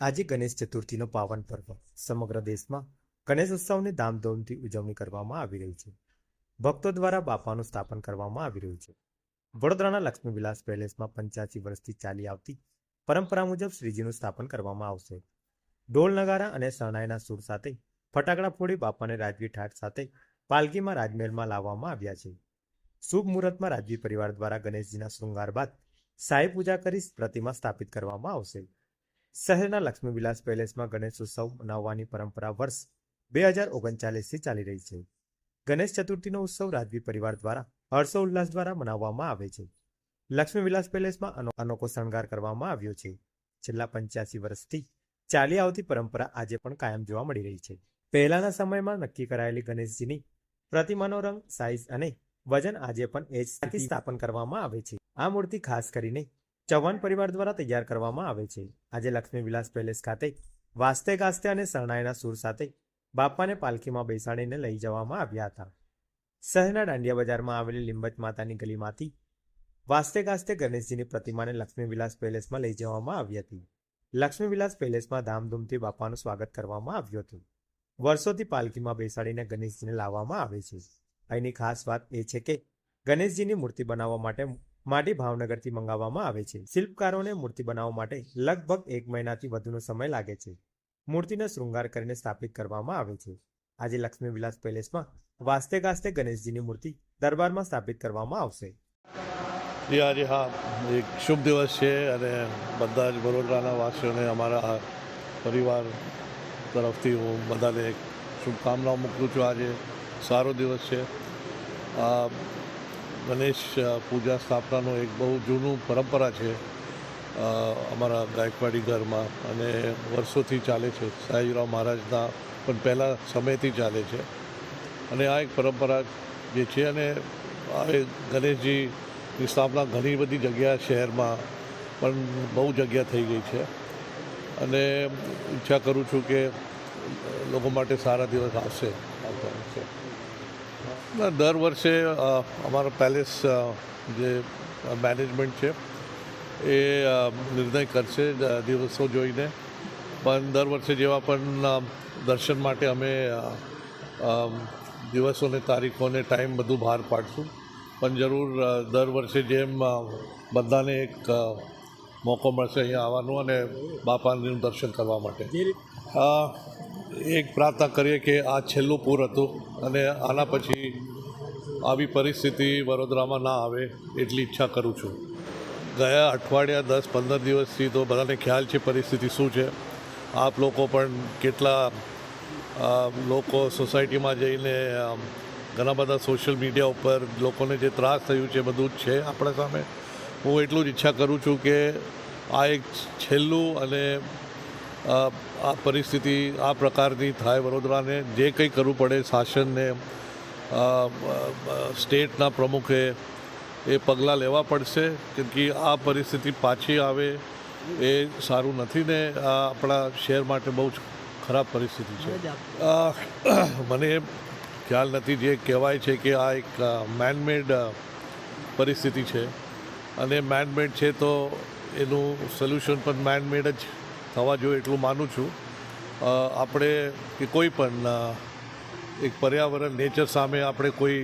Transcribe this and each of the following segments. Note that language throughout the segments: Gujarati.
આજે ગણેશ ચતુર્થીનો પાવન પર્વ. સમગ્ર દેશમાં ગણેશ ઉત્સવની ધામધૂમથી ઉજવણી કરવામાં આવી રહી છે. ભક્તો દ્વારા બાપાનું સ્થાપન કરવામાં આવી રહ્યું છે. વડોદરાના લક્ષ્મી વિલાસ પેલેસમાં પંચ્યાસી વર્ષથી ચાલી આવતી પરંપરા મુજબ શ્રીજીનું સ્થાપન કરવામાં આવશે. ઢોલ નગારા અને શરણાઈના સૂર સાથે ફટાકડા ફોડી બાપાને રાજવી ઠાઠ સાથે પાલકીમાં રાજમહેલમાં લાવવામાં આવ્યા છે. શુભ મુહૂર્તમાં રાજવી પરિવાર દ્વારા ગણેશજીના શૃંગાર બાદ સાંઈ પૂજા કરી પ્રતિમા સ્થાપિત કરવામાં આવશે. શહેરના લક્ષ્મી વિલાસ પેલેસમાં ગણેશ મનાવવાની પરંપરા વર્ષ બે હજાર ઓગણચાલીસથી ચાલી રહી છે. ગણેશ ચતુર્થીનો ઉત્સવ રાજવી પરિવાર દ્વારા હર્ષોલ્લાસ દ્વારા મનાવવામાં આવે છે. લક્ષ્મી વિલાસ પેલેસમાં અનોખો શણગાર કરવામાં આવ્યો છે. છેલ્લા પંચ્યાસી વર્ષથી ચાલી આવતી પરંપરા આજે પણ કાયમ જોવા મળી રહી છે. પહેલાના સમયમાં નક્કી કરાયેલી ગણેશજીની પ્રતિમાનો રંગ સાઇઝ અને વજન આજે પણ એ જ સ્થાપન કરવામાં આવે છે. આ મૂર્તિ ખાસ કરીને ચૌહાણ પરિવાર દ્વારા તૈયાર કરવામાં આવે છે. આજે લક્ષ્મી વિલાસ પેલેસ ખાતે વાસ્તે ગાસ્તે અને શરણાઈના સૂર સાથે બાપાને પાલખીમાં બેસાડીને લઈ જવામાં આવ્યા હતા. શહેરના દાંડિયા બજારમાં આવેલી લિંબત માતાની ગલીમાંથી વાસ્તે ગાસ્તે ગણેશજીની પ્રતિમાને લક્ષ્મી વિલાસ પેલેસમાં લઈ જવામાં આવી હતી. લક્ષ્મી વિલાસ પેલેસમાં ધામધૂમથી બાપાનું સ્વાગત કરવામાં આવ્યું હતું. વર્ષોથી પાલખીમાં બેસાડીને ગણેશજીને લાવવામાં આવે છે. અહીંની ખાસ વાત એ છે કે ગણેશજીની મૂર્તિ બનાવવા માટે માટી ભાવનગરથી મંગાવવામાં આવે છે. શિલ્પકારોને મૂર્તિ બનાવવા માટે લગભગ એક મહિનાથી વધુનો સમય લાગે છે. મૂર્તિનો શૃંગાર કરીને સ્થાપિત કરવામાં આવે છે. આજે લક્ષ્મી વિલાસ પેલેસમાં વાસ્તે ગાસ્તે ગણેશજીની મૂર્તિ દરબારમાં સ્થાપિત કરવામાં આવશે. જી, હા એક શુભ દિવસ છે અને બધા જ વડોદરાના વાસીઓને અમારા પરિવાર તરફથી હું બધાને શુભકામનાઓ મોકલું છું. આજે સારો દિવસ છે. ગણેશ પૂજા સ્થાપનાનું એક બહુ જૂનું પરંપરા છે અમારા ગાયકવાડી ઘરમાં અને વર્ષોથી ચાલે છે. સાઈરાવ મહારાજના પણ પહેલાં સમયથી ચાલે છે. અને આ એક પરંપરા જે છે અને આ ગણેશજીની સ્થાપના ઘણી બધી જગ્યા શહેરમાં પણ બહુ જગ્યા થઈ ગઈ છે. અને ઈચ્છા કરું છું કે લોકો માટે સારા દિવસ આવશે. આવતા દર વર્ષે અમારો પેલેસ જે મેનેજમેન્ટ છે એ નિર્ણય કરશે દિવસો જોઈને. પણ દર વર્ષે જેવા પણ દર્શન માટે અમે દિવસોને તારીખોને ટાઈમ બધું બહાર પાડશું. પણ જરૂર દર વર્ષે જેમ બધાને એક મોકો મળશે અહીંયા આવવાનું અને બાપાનું દર્શન કરવા માટે. એક પ્રાર્થના કરીએ કે આ છેલ્લું પૂર હતું અને આના પછી આવી પરિસ્થિતિ વડોદરામાં ના આવે એટલી ઈચ્છા કરું છું. ગયા અઠવાડિયા દસ પંદર દિવસથી તો બધાને ખ્યાલ છે પરિસ્થિતિ શું છે. આપ લોકો પણ કેટલા લોકો સોસાયટીમાં જઈને ઘણા બધા સોશિયલ મીડિયા ઉપર લોકોને જે ત્રાસ થયું છે બધું જ છે આપણા સામે. હું એટલું જ ઈચ્છા કરું છું કે આ એક છેલ્લું અને આ પરિસ્થિતિ આ પ્રકારની થાય વડોદરાને જે કંઈ કરવું પડે શાસનને સ્ટેટના પ્રમુખે એ પગલાં લેવા પડશે કેમ કે આ પરિસ્થિતિ પાછી આવે એ સારું નથી ને આ આપણા શહેર માટે બહુ જ ખરાબ પરિસ્થિતિ છે. મને ખ્યાલ નથી જે કહેવાય છે કે આ એક મેનમેડ પરિસ્થિતિ છે. અને મેનમેડ છે તો એનું સોલ્યુશન પણ મેનમેડ જ થવા જોઈએ એટલું માનું છું. આપણે કે કોઈ પણ એક પર્યાવરણ નેચર સામે આપણે કોઈ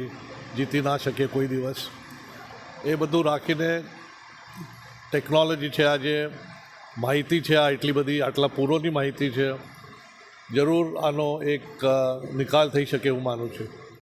જીતી ના શકીએ કોઈ દિવસ. એ બધું રાખીને ટેકનોલોજી છે આજે, માહિતી છે આ એટલી બધી, આટલા પૂરોની માહિતી છે. જરૂર આનો એક નિકાલ થઈ શકે એવું માનું છું.